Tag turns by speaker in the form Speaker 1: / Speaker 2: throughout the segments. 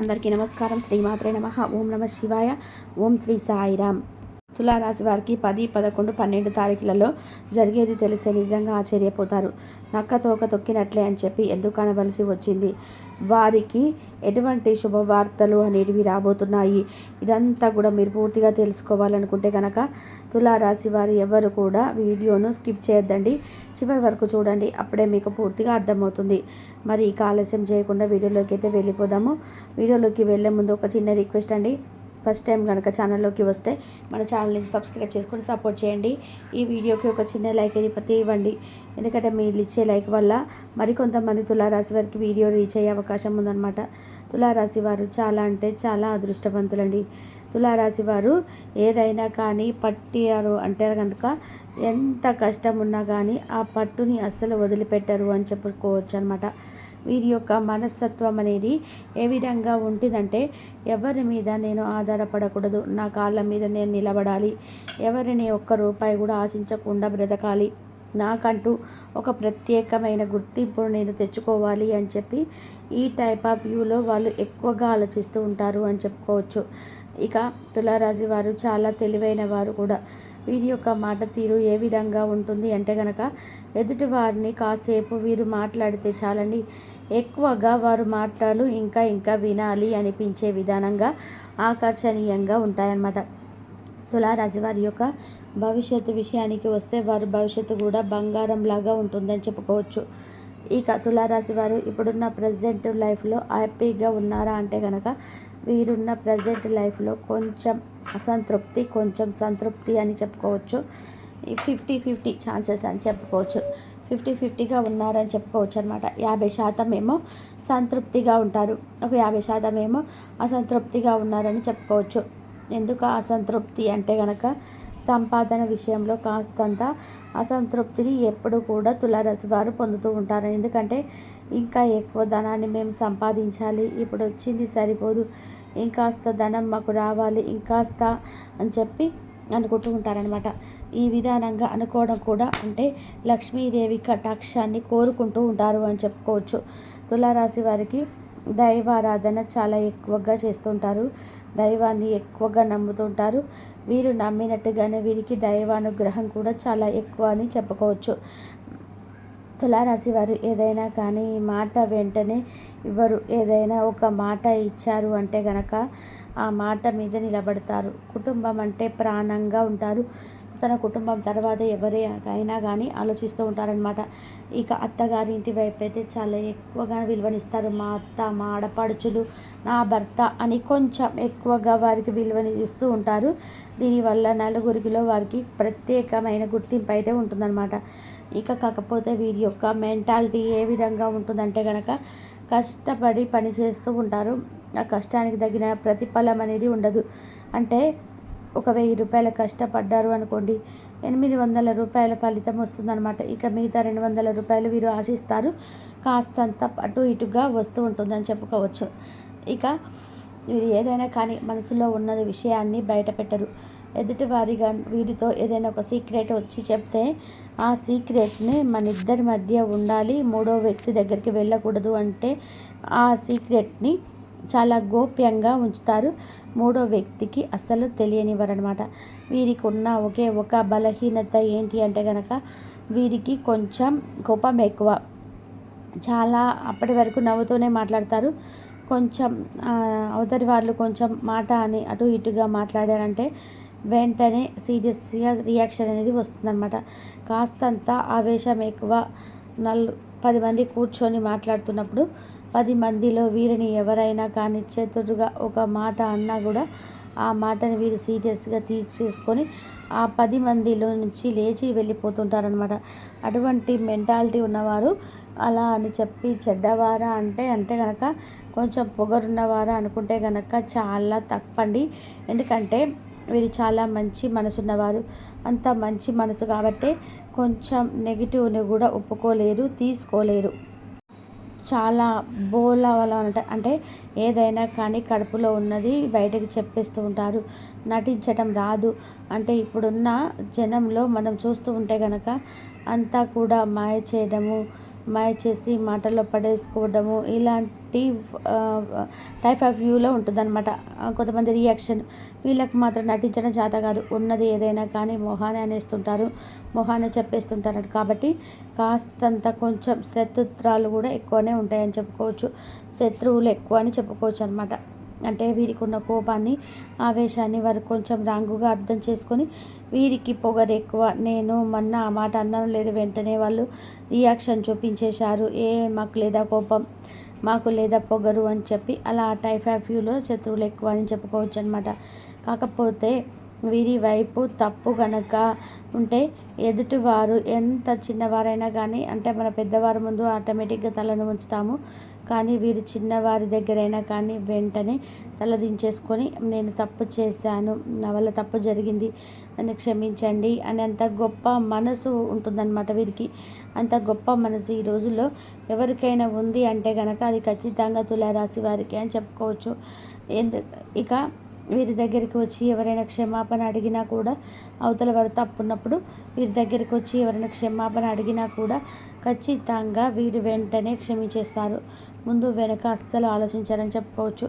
Speaker 1: అందరికీ నమస్కారం. శ్రీమాత్రే నమ. ఓం నమ శివాయ. ఓం శ్రీ సాయిరామ్. తులారాశి వారికి పది పదకొండు పన్నెండు తారీఖులలో జరిగేది తెలిసే నిజంగా ఆశ్చర్యపోతారు. నక్క తోక తొక్కినట్లే అని చెప్పి ఎందుకు అనవలసి వచ్చింది? వారికి ఎటువంటి శుభవార్తలు అనేటివి రాబోతున్నాయి? ఇదంతా కూడా మీరు పూర్తిగా తెలుసుకోవాలనుకుంటే కనుక తులారాశి వారు ఎవరు కూడా వీడియోను స్కిప్ చేయొద్దండి. చివరి వరకు చూడండి అప్పుడే మీకు పూర్తిగా అర్థమవుతుంది. మరి ఈ ఆలస్యం చేయకుండా వీడియోలోకి అయితే వెళ్ళిపోదాము. వీడియోలోకి వెళ్ళే ముందు ఒక చిన్న రిక్వెస్ట్ అండి. ఫస్ట్ టైం కనుక ఛానల్లోకి వస్తే మన ఛానల్ని సబ్స్క్రైబ్ చేసుకొని సపోర్ట్ చేయండి. ఈ వీడియోకి ఒక చిన్న లైక్ అయిపోతే ఇవ్వండి. ఎందుకంటే మీరు ఇచ్చే లైక్ వల్ల మరికొంతమంది తులారాశి వారికి వీడియో రీచ్ అయ్యే అవకాశం ఉందన్నమాట. తులారాశి వారు చాలా అంటే చాలా అదృష్టవంతులండి. తులారాశి వారు ఏదైనా కానీ పట్టారు అంటే కనుక ఎంత కష్టం ఉన్నా కానీ ఆ పట్టుని అస్సలు వదిలిపెట్టరు అని చెప్పుకోవచ్చు అనమాట వీరి యొక్క మనస్తత్వం అనేది ఏ విధంగా ఉంటుందంటే ఎవరి మీద నేను ఆధారపడకూడదు. నా కాళ్ళ మీద నేను నిలబడాలి. ఎవరిని ఒక్క రూపాయి కూడా ఆశించకుండా బ్రతకాలి. నాకంటూ ఒక ప్రత్యేకమైన గుర్తింపును నేను తెచ్చుకోవాలి అని చెప్పి ఈ టైప్ ఆఫ్ వ్యూలో వాళ్ళు ఎక్కువగా ఆలోచిస్తూ ఉంటారు అని చెప్పుకోవచ్చు. ఇక తులారాశి వారు చాలా తెలివైన వారు కూడా. వీరి యొక్క మాట తీరు ఏ విధంగా ఉంటుంది అంటే కనుక ఎదుటి వారిని కాసేపు వీరు మాట్లాడితే చాలండి. ఎక్కువగా వారు మాటలు ఇంకా ఇంకా వినాలి అనిపించే విధానంగా ఆకర్షణీయంగా ఉంటాయన్నమాట. తులారాశి వారి యొక్క భవిష్యత్తు విషయానికి వస్తే వారి భవిష్యత్తు కూడా బంగారం లాగా ఉంటుందని చెప్పుకోవచ్చు. ఇక తులారాశి వారు ఇప్పుడున్న ప్రజెంట్ లైఫ్లో హ్యాపీగా ఉన్నారా అంటే కనుక వీరున్న ప్రజెంట్ లైఫ్లో కొంచెం అసంతృప్తి కొంచెం సంతృప్తి అని చెప్పుకోవచ్చు. ఫిఫ్టీ ఫిఫ్టీ ఛాన్సెస్ అని చెప్పుకోవచ్చు. ఫిఫ్టీ ఫిఫ్టీగా ఉన్నారని చెప్పుకోవచ్చు అనమాట యాభై శాతం ఏమో సంతృప్తిగా ఉంటారు. ఒక యాభై శాతం ఏమో అసంతృప్తిగా ఉన్నారని చెప్పుకోవచ్చు. ఎందుకు అసంతృప్తి అంటే కనుక సంపాదన విషయంలో కాస్తంత అసంతృప్తిని ఎప్పుడు కూడా తులారాశి వారు పొందుతూ ఉంటారు. ఎందుకంటే ఇంకా ఎక్కువ ధనాన్ని మేము సంపాదించాలి. ఇప్పుడు వచ్చింది సరిపోదు. ఇంకాస్త ధనం మాకు రావాలి ఇంకాస్త అని చెప్పి అనుకుంటూ ఉంటారనమాట ఈ విధానంగా అనుకోవడం కూడా అంటే లక్ష్మీదేవి కటాక్షాన్ని కోరుకుంటూ ఉంటారు అని చెప్పుకోవచ్చు. తులారాశి వారికి దైవారాధన చాలా ఎక్కువగా చేస్తుంటారు. దైవాన్ని ఎక్కువగా నమ్ముతుంటారు. వీరు నమ్మినట్టుగానే వీరికి దైవానుగ్రహం కూడా చాలా ఎక్కువ అని చెప్పుకోవచ్చు. తులారాశి వారు ఏదైనా కానీ ఈ మాట వెంటనే ఇవ్వరు. ఏదైనా ఒక మాట ఇచ్చారు అంటే గనక ఆ మాట మీద నిలబడతారు. కుటుంబం అంటే ప్రాణంగా ఉంటారు. తన కుటుంబం తర్వాత ఎవరైనా కానీ ఆలోచిస్తూ ఉంటారనమాట ఇక అత్తగారి ఇంటి వైపు అయితే చాలా ఎక్కువగా విలువనిస్తారు. మా అత్త మా ఆడపడుచులు నా భర్త అని కొంచెం ఎక్కువగా వారికి విలువని ఇస్తూ ఉంటారు. దీనివల్ల నలుగురికిలో వారికి ప్రత్యేకమైన గుర్తింపు అయితే ఉంటుందన్నమాట. ఇక కాకపోతే వీరి యొక్క మెంటాలిటీ ఏ విధంగా ఉంటుందంటే కనుక కష్టపడి పని చేస్తూ ఉంటారు. ఆ కష్టానికి తగిన ప్రతిఫలం అనేది ఉండదు. అంటే ఒక వెయ్యి రూపాయలు కష్టపడ్డారు అనుకోండి ఎనిమిది వందల రూపాయల ఫలితం వస్తుందన్నమాట. ఇక మిగతా రెండు వందల రూపాయలు వీరు ఆశిస్తారు. కాస్తంత అటు ఇటుగా వస్తూ ఉంటుందని చెప్పుకోవచ్చు. ఇక వీరు ఏదైనా కానీ మనసులో ఉన్న విషయాన్ని బయటపెట్టరు ఎదుటివారిగా ఎదుటి వారిగా వీరితో ఏదైనా ఒక సీక్రెట్ వచ్చి చెప్తే ఆ సీక్రెట్ని మన ఇద్దరి మధ్య ఉండాలి. మూడో వ్యక్తి దగ్గరికి వెళ్ళకూడదు అంటే ఆ సీక్రెట్ని చాలా గోప్యంగా ఉంచుతారు. మూడో వ్యక్తికి అస్సలు తెలియనివ్వరనమాట వీరికి ఉన్న ఒకే ఒక బలహీనత ఏంటి అంటే కనుక వీరికి కొంచెం కోపం ఎక్కువ. చాలా అప్పటి వరకు నవ్వుతూనే మాట్లాడతారు. కొంచెం అవతలి వాళ్ళు కొంచెం మాట అని అటు ఇటుగా మాట్లాడారంటే వెంటనే సీరియస్గా రియాక్షన్ అనేది వస్తుందన్నమాట. కాస్తంత ఆవేశం ఎక్కువ నల్లు పది మంది కూర్చొని మాట్లాడుతున్నప్పుడు పది మందిలో వీరిని ఎవరైనా కానీ చేతుడుగా ఒక మాట అన్నా కూడా ఆ మాటని వీరు సీరియస్గా తీర్చేసుకొని ఆ పది మందిలో నుంచి లేచి వెళ్ళిపోతుంటారనమాట అటువంటి మెంటాలిటీ ఉన్నవారు అలా అని చెప్పి చెడ్డవారా అంటే అంటే కనుక కొంచెం పొగరున్నవారా అనుకుంటే కనుక చాలా తప్పండి. ఎందుకంటే వీరు చాలా మంచి మనసున్నవారు. అంత మంచి మనసు కాబట్టి కొంచెం నెగిటివ్ని కూడా ఒప్పుకోలేరు తీసుకోలేరు. చాలా బోలవల ఉంటాయి అంటే ఏదైనా కానీ కడుపులో ఉన్నది బయటకు చెప్పేస్తూ ఉంటారు. నటించటం రాదు. అంటే ఇప్పుడున్న జనంలో మనం చూస్తూ ఉంటే కనుక అంతా కూడా మాయ చేయడము మాయ చేసి మాటల్లో పడేసుకోవడము ఇలాంటి టైప్ ఆఫ్ వ్యూలో ఉంటుందన్నమాట. కొంతమంది రియాక్షన్ వీళ్ళకి మాత్రం నటించడం చేత కాదు. ఉన్నది ఏదైనా కానీ మొహాన్ని అనేస్తుంటారు. మొహాన్ని చెప్పేస్తుంటారు. కాబట్టి కాస్తంత కొంచెం శత్రుత్రాలు కూడా ఎక్కువనే ఉంటాయని చెప్పుకోవచ్చు. శత్రువులు ఎక్కువ అని చెప్పుకోవచ్చు అనమాట అంటే వీరికి ఉన్న కోపాన్ని ఆవేశాన్ని వారు కొంచెం రాంగుగా అర్థం చేసుకొని వీరికి పొగరు ఎక్కువ నేను మొన్న ఆ మాట అన్నాను లేదు వెంటనే వాళ్ళు రియాక్షన్ చూపించేశారు. ఏ మాకు లేదా కోపం మాకు లేదా పొగరు అని చెప్పి అలా టైప్ ఆఫ్ వ్యూలో శత్రువులు ఎక్కువ అని చెప్పుకోవచ్చు అనమాట కాకపోతే వీరి వైపు తప్పు గనక ఉంటే ఎదుటివారు ఎంత చిన్నవారైనా కానీ అంటే మన పెద్దవారి ముందు ఆటోమేటిక్గా తలను ఉంచుతాము కానీ వీరు చిన్నవారి దగ్గరైనా కానీ వెంటనే తలదించేసుకొని నేను తప్పు చేశాను నా వల్ల తప్పు జరిగింది నన్ను క్షమించండి అని అంత గొప్ప మనసు ఉంటుందన్నమాట వీరికి. అంత గొప్ప మనసు ఈ రోజుల్లో ఎవరికైనా ఉంది అంటే కనుక అది ఖచ్చితంగా తులారాశి వారికి అని చెప్పుకోవచ్చు. ఎందు ఇక వీరి దగ్గరికి వచ్చి ఎవరైనా క్షమాపణ అడిగినా కూడా అవతల వారు తప్పున్నప్పుడు వీరి దగ్గరికి వచ్చి ఎవరైనా క్షమాపణ అడిగినా కూడా ఖచ్చితంగా వీరు వెంటనే క్షమించేస్తారు. ముందు వెనక అస్సలు ఆలోచించారని చెప్పుకోవచ్చు.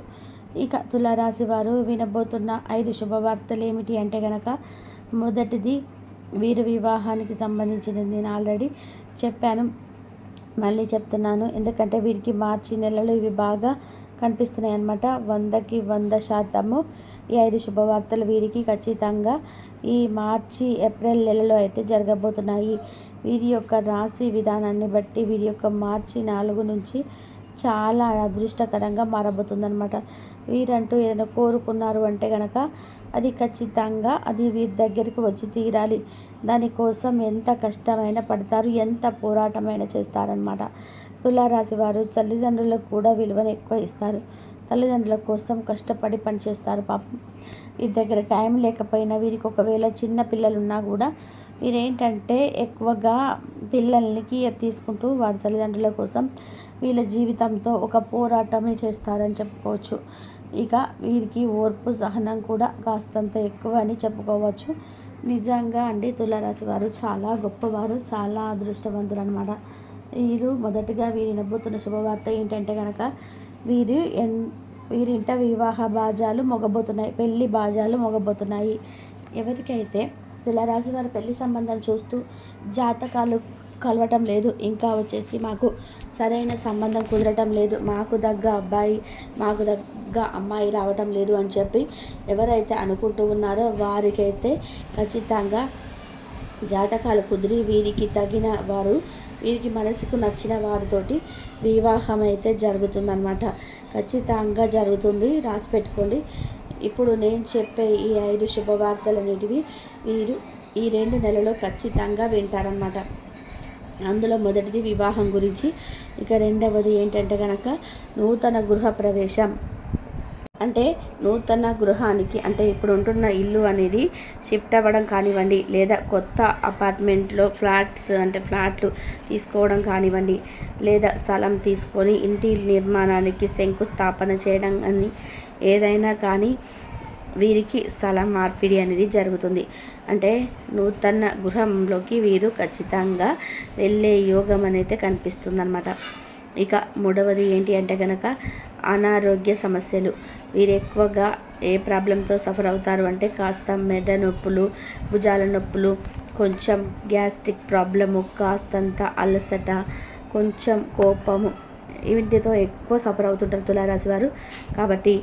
Speaker 1: ఇక తులారాశి వారు వినబోతున్న ఐదు శుభవార్తలు ఏమిటి అంటే కనుక మొదటిది వీరి వివాహానికి సంబంధించినది నేను ఆల్రెడీ చెప్పాను మళ్ళీ చెప్తున్నాను. ఎందుకంటే వీరికి మార్చి నెలలో ఇవి బాగా కనిపిస్తున్నాయి అన్నమాట వందకి వంద శాతము ఈ ఐదు శుభవార్తలు వీరికి ఖచ్చితంగా ఈ మార్చి ఏప్రిల్ నెలలో అయితే జరగబోతున్నాయి. వీరి యొక్క రాశి విధానాన్ని బట్టి వీరి యొక్క మార్చి నాలుగు నుంచి చాలా అదృష్టకరంగా మారబోతుందనమాట వీరంటూ ఏదైనా కోరుకున్నారు అంటే కనుక అది ఖచ్చితంగా అది వీరి దగ్గరికి వచ్చి తీరాలి. దానికోసం ఎంత కష్టమైనా పడతారు ఎంత పోరాటమైనా చేస్తారనమాట తులారాశి వారు తల్లిదండ్రులకు కూడా విలువను ఎక్కువ ఇస్తారు. తల్లిదండ్రుల కోసం కష్టపడి పనిచేస్తారు పాపం. వీరి దగ్గర టైం లేకపోయినా వీరికి ఒకవేళ చిన్న పిల్లలు ఉన్నా కూడా వీరేంటంటే ఎక్కువగా పిల్లల్ని తీసుకుంటూ వారి తల్లిదండ్రుల కోసం వీళ్ళ జీవితంతో ఒక పోరాటమే చేస్తారని చెప్పుకోవచ్చు. ఇక వీరికి ఓర్పు సహనం కూడా కాస్తంత ఎక్కువ అని చెప్పుకోవచ్చు. నిజంగా అండి తులారాశి వారు చాలా గొప్పవారు చాలా అదృష్టవంతులు అనమాట వీరు మొదటగా వీరి నవ్వుతున్న శుభవార్త ఏంటంటే కనుక వీరు ఎన్ వీరింట వివాహ బాజాలు మొగబోతున్నాయి పెళ్ళి బాజాలు మొగబోతున్నాయి. ఎవరికైతే తులారాశి వారి పెళ్ళి సంబంధం చూస్తూ జాతకాలు కలవటం లేదు ఇంకా వచ్చేసి మాకు సరైన సంబంధం కుదరటం లేదు మాకు దగ్గ అబ్బాయి మాకు దగ్గ అమ్మాయి రావటం లేదు అని చెప్పి ఎవరైతే అనుకుంటూ ఉన్నారో వారికైతే ఖచ్చితంగా జాతకాలు కుదిరి వీరికి తగిన వారు వీరికి మనసుకు నచ్చిన వారితోటి వివాహం అయితే జరుగుతుందన్నమాట. ఖచ్చితంగా జరుగుతుంది. రాసి పెట్టుకోండి. ఇప్పుడు నేను చెప్పే ఈ ఐదు శుభవార్తలు అనేటివి వీరు ఈ రెండు నెలలో ఖచ్చితంగా వింటారనమాట అందులో మొదటిది వివాహం గురించి. ఇక రెండవది ఏంటంటే కనుక నూతన గృహ ప్రవేశం అంటే నూతన గృహానికి అంటే ఇప్పుడు ఉంటున్న ఇల్లు అనేది షిఫ్ట్ అవ్వడం కానివ్వండి లేదా కొత్త అపార్ట్మెంట్లో ఫ్లాట్స్ అంటే ఫ్లాట్లు తీసుకోవడం కానివ్వండి లేదా స్థలం తీసుకొని ఇంటి నిర్మాణానికి శంకుస్థాపన చేయడం కానీ ఏదైనా కానీ వీరికి స్థలం మార్పిడి అనేది జరుగుతుంది. అంటే నూతన గృహంలోకి వీరు ఖచ్చితంగా వెళ్ళే యోగం అనేది కనిపిస్తుంది అనమాట ఇక మూడవది ఏంటి అంటే కనుక అనారోగ్య సమస్యలు. వీరు ఎక్కువగా ఏ ప్రాబ్లంతో సఫర్ అవుతారు అంటే కాస్త మెడ నొప్పులు భుజాల నొప్పులు కొంచెం గ్యాస్ట్రిక్ ప్రాబ్లము కాస్తంత అలసట కొంచెం కోపము వీటితో ఎక్కువ సఫర్ అవుతుంటారు తులారాశి వారు. కాబట్టి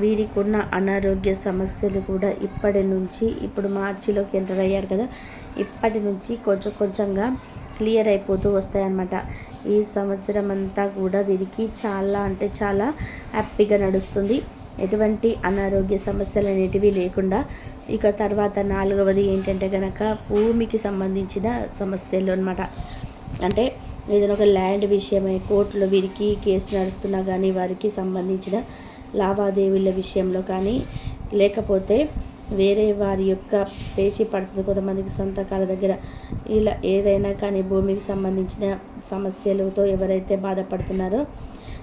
Speaker 1: వీరికి ఉన్న అనారోగ్య సమస్యలు కూడా ఇప్పటి నుంచి ఇప్పుడు మార్చిలోకి ఎంటర్ అయ్యారు కదా ఇప్పటి నుంచి కొంచెం కొంచెంగా క్లియర్ అయిపోతూ వస్తాయన్నమాట. ఈ సంవత్సరం అంతా కూడా వీరికి చాలా అంటే చాలా హ్యాపీగా నడుస్తుంది. ఎటువంటి అనారోగ్య సమస్యలు అనేటివి లేకుండా ఇక తర్వాత నాలుగవది ఏంటంటే కనుక భూమికి సంబంధించిన సమస్యలు అనమాట అంటే ఏదైనా ఒక ల్యాండ్ విషయమై కోర్టులో వీరికి కేసు నడుస్తున్నా కానీ వారికి సంబంధించిన లావాదేవీల విషయంలో కానీ లేకపోతే వేరే వారి యొక్క పేచీ పడుతుంది. కొంతమందికి సంతకాల దగ్గర ఇలా ఏదైనా కానీ భూమికి సంబంధించిన సమస్యలతో ఎవరైతే బాధపడుతున్నారో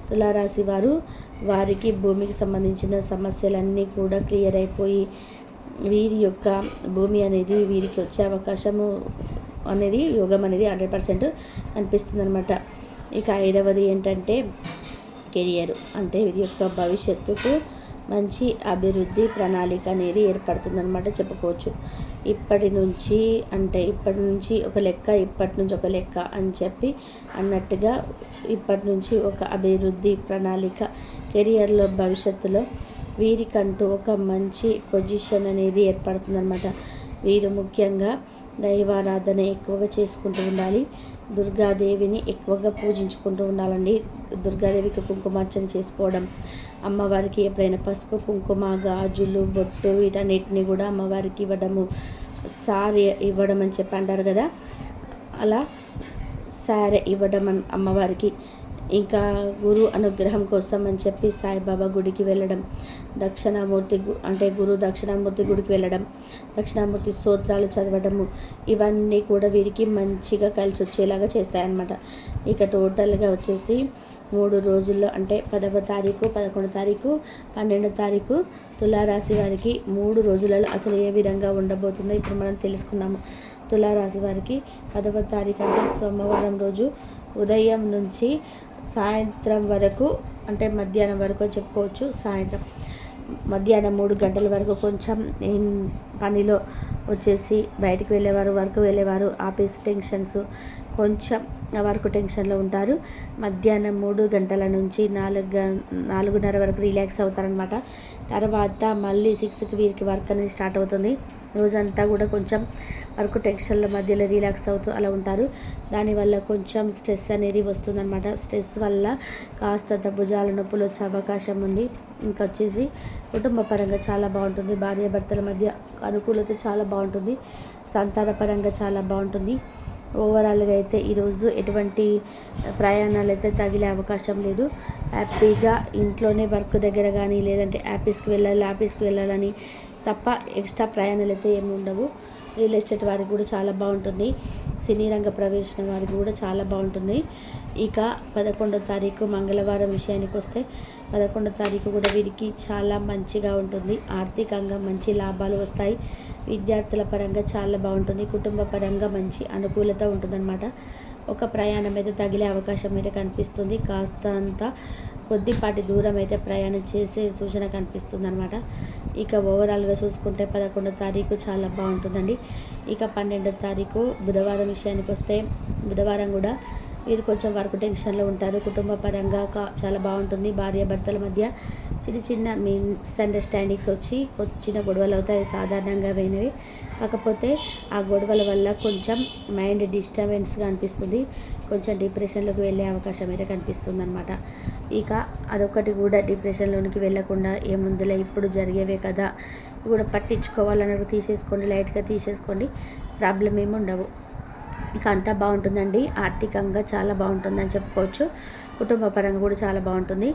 Speaker 1: తులారాశి వారు వారికి భూమికి సంబంధించిన సమస్యలన్నీ కూడా క్లియర్ అయిపోయి వీరి యొక్క భూమి అనేది వీరికి వచ్చే అవకాశము అనేది యోగం అనేది హండ్రెడ్ పర్సెంట్ కనిపిస్తుంది అనమాట ఇక ఐదవది ఏంటంటే కెరియర్. అంటే వీరి యొక్క భవిష్యత్తుకు మంచి అభివృద్ధి ప్రణాళిక అనేది ఏర్పడుతుందన్నమాట చెప్పుకోవచ్చు. ఇప్పటి నుంచి అంటే ఇప్పటి నుంచి ఒక లెక్క ఇప్పటి నుంచి ఒక లెక్క అని చెప్పి అన్నట్టుగా ఇప్పటి నుంచి ఒక అభివృద్ధి ప్రణాళిక కెరియర్లో భవిష్యత్తులో వీరికంటూ ఒక మంచి పొజిషన్ అనేది ఏర్పడుతుందన్నమాట. వీరు ముఖ్యంగా దైవారాధన ఎక్కువగా చేసుకుంటూ ఉండాలి. దుర్గాదేవిని ఎక్కువగా పూజించుకుంటూ ఉండాలండి. దుర్గాదేవికి కుంకుమార్చన చేసుకోవడం అమ్మవారికి ఎప్పుడైనా పసుపు కుంకుమ గాజులు బొట్టు వీటన్నిటిని కూడా అమ్మవారికి ఇవ్వడము సారీ ఇవ్వడం అని చెప్పి అంటారు కదా. అలా సారీ ఇవ్వడం అమ్మవారికి ఇంకా గురు అనుగ్రహం కోసం అని చెప్పి సాయిబాబా గుడికి వెళ్ళడం దక్షిణామూర్తి అంటే గురు దక్షిణామూర్తి గుడికి వెళ్ళడం దక్షిణామూర్తి స్తోత్రాలు చదవడము ఇవన్నీ కూడా వీరికి మంచిగా కలిసి వచ్చేలాగా చేస్తాయన్నమాట. ఇక టోటల్గా వచ్చేసి మూడు రోజుల్లో అంటే పదవ తారీఖు పదకొండు తారీఖు పన్నెండు తారీఖు తులారాశి వారికి మూడు రోజులలో అసలు ఏ విధంగా ఉండబోతుందో ఇప్పుడు మనం తెలుసుకున్నాము. తులారాశి వారికి పదవ తారీఖు అంటే సోమవారం రోజు ఉదయం నుంచి సాయంత్రం వరకు అంటే మధ్యాహ్నం వరకు చెప్పుకోవచ్చు. సాయంత్రం మధ్యాహ్నం మూడు గంటల వరకు కొంచెం పనిలో వచ్చేసి బయటికి వెళ్ళేవారు వర్క్ వెళ్ళేవారు ఆఫీస్ టెన్షన్స్ కొంచెం వర్క్ టెన్షన్లో ఉంటారు. మధ్యాహ్నం మూడు గంటల నుంచి నాలుగు నాలుగున్నర వరకు రిలాక్స్ అవుతారనమాట తర్వాత మళ్ళీ సిక్స్కి వీరికి వర్క్ అనేది స్టార్ట్ అవుతుంది. రోజంతా కూడా కొంచెం వర్క్ టెన్షన్ల మధ్యలో రిలాక్స్ అవుతూ అలా ఉంటారు. దానివల్ల కొంచెం స్ట్రెస్ అనేది వస్తుందన్నమాట. స్ట్రెస్ వల్ల కాస్త భుజాల నొప్పులు వచ్చే అవకాశం ఉంది. ఇంకా వచ్చేసి కుటుంబ పరంగా చాలా బాగుంటుంది. భార్యాభర్తల మధ్య అనుకూలత చాలా బాగుంటుంది. సంతాన పరంగా చాలా బాగుంటుంది. ఓవరాల్గా అయితే ఈరోజు ఎటువంటి ప్రయాణాలు అయితే తగిలే అవకాశం లేదు. హ్యాపీగా ఇంట్లోనే వర్క్ దగ్గర కానీ లేదంటే ఆఫీస్కి వెళ్ళాలి ఆఫీస్కి వెళ్ళాలని తప్ప ఎక్స్ట్రా ప్రయాణాలు అయితే ఏమి ఉండవు. రియల్ ఎస్టేట్ వారికి కూడా చాలా బాగుంటుంది. సినీ రంగ ప్రవేశం వారికి కూడా చాలా బాగుంటుంది. ఇక పదకొండో తారీఖు మంగళవారం విషయానికి వస్తే పదకొండో తారీఖు కూడా వీరికి చాలా మంచిగా ఉంటుంది. ఆర్థికంగా మంచి లాభాలు వస్తాయి. విద్యార్థుల పరంగా చాలా బాగుంటుంది. కుటుంబ పరంగా మంచి అనుకూలత ఉంటుందన్నమాట. ఒక ప్రయాణం అయితే తగిలే అవకాశం అయితే కనిపిస్తుంది. కాస్త అంతా కొద్దిపాటి దూరం అయితే ప్రయాణం చేసే సూచన కనిపిస్తుంది అనమాట ఇక ఓవరాల్గా చూసుకుంటే పదకొండో తారీఖు చాలా బాగుంటుందండి. ఇక పన్నెండో తారీఖు బుధవారం విషయానికి వస్తే బుధవారం కూడా వీరు కొంచెం వర్క్ టెన్షన్లో ఉంటారు. కుటుంబ పరంగా చాలా బాగుంటుంది. భార్య భర్తల మధ్య చిన్న చిన్న మిస్ అండర్స్టాండింగ్స్ వచ్చి చిన్న గొడవలు అవుతాయి సాధారణంగా పోయినవి కాకపోతే ఆ గొడవల వల్ల కొంచెం మైండ్ డిస్టర్బెన్స్గా అనిపిస్తుంది. కొంచెం డిప్రెషన్లోకి వెళ్ళే అవకాశం అయితే కనిపిస్తుంది అనమాట ఇక అదొకటి కూడా డిప్రెషన్లోనికి వెళ్ళకుండా ఏముందులే ఇప్పుడు జరిగేవే కదా కూడా పట్టించుకోవాలన్నది తీసేసుకోండి లైట్గా తీసేసుకోండి. ప్రాబ్లం ఏమి ఉండవు. ఇక అంతా బాగుంటుందండి. ఆర్థికంగా చాలా బాగుంటుందని చెప్పుకోవచ్చు. కుటుంబ పరంగా కూడా చాలా బాగుంటుంది.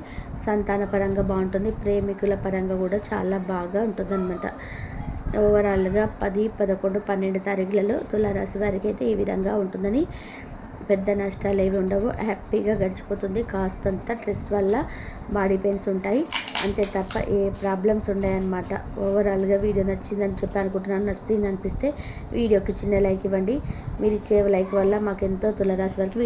Speaker 1: సంతాన పరంగా బాగుంటుంది. ప్రేమికుల పరంగా కూడా చాలా బాగా ఉంటుందన్నమాట. ఓవరాల్గా పది పదకొండు పన్నెండు తారీఖులలో తులారాశి వారికి అయితే ఈ విధంగా ఉంటుందని పెద్ద నష్టాలు ఏవి ఉండవు. హ్యాపీగా గడిచిపోతుంది. కాస్తంత స్ట్రెస్ వల్ల బాడీ పెయిన్స్ ఉంటాయి. అంతే తప్ప ఏ ప్రాబ్లమ్స్ ఉన్నాయన్నమాట ఓవరాల్గా వీడియో నచ్చిందని చెప్పి అనుకుంటున్నాను. నచ్చింది అనిపిస్తే వీడియోకి చిన్న లైక్ ఇవ్వండి. మీరు ఇచ్చే లైక్ వల్ల మాకు ఎంతో తులరాశి వరకు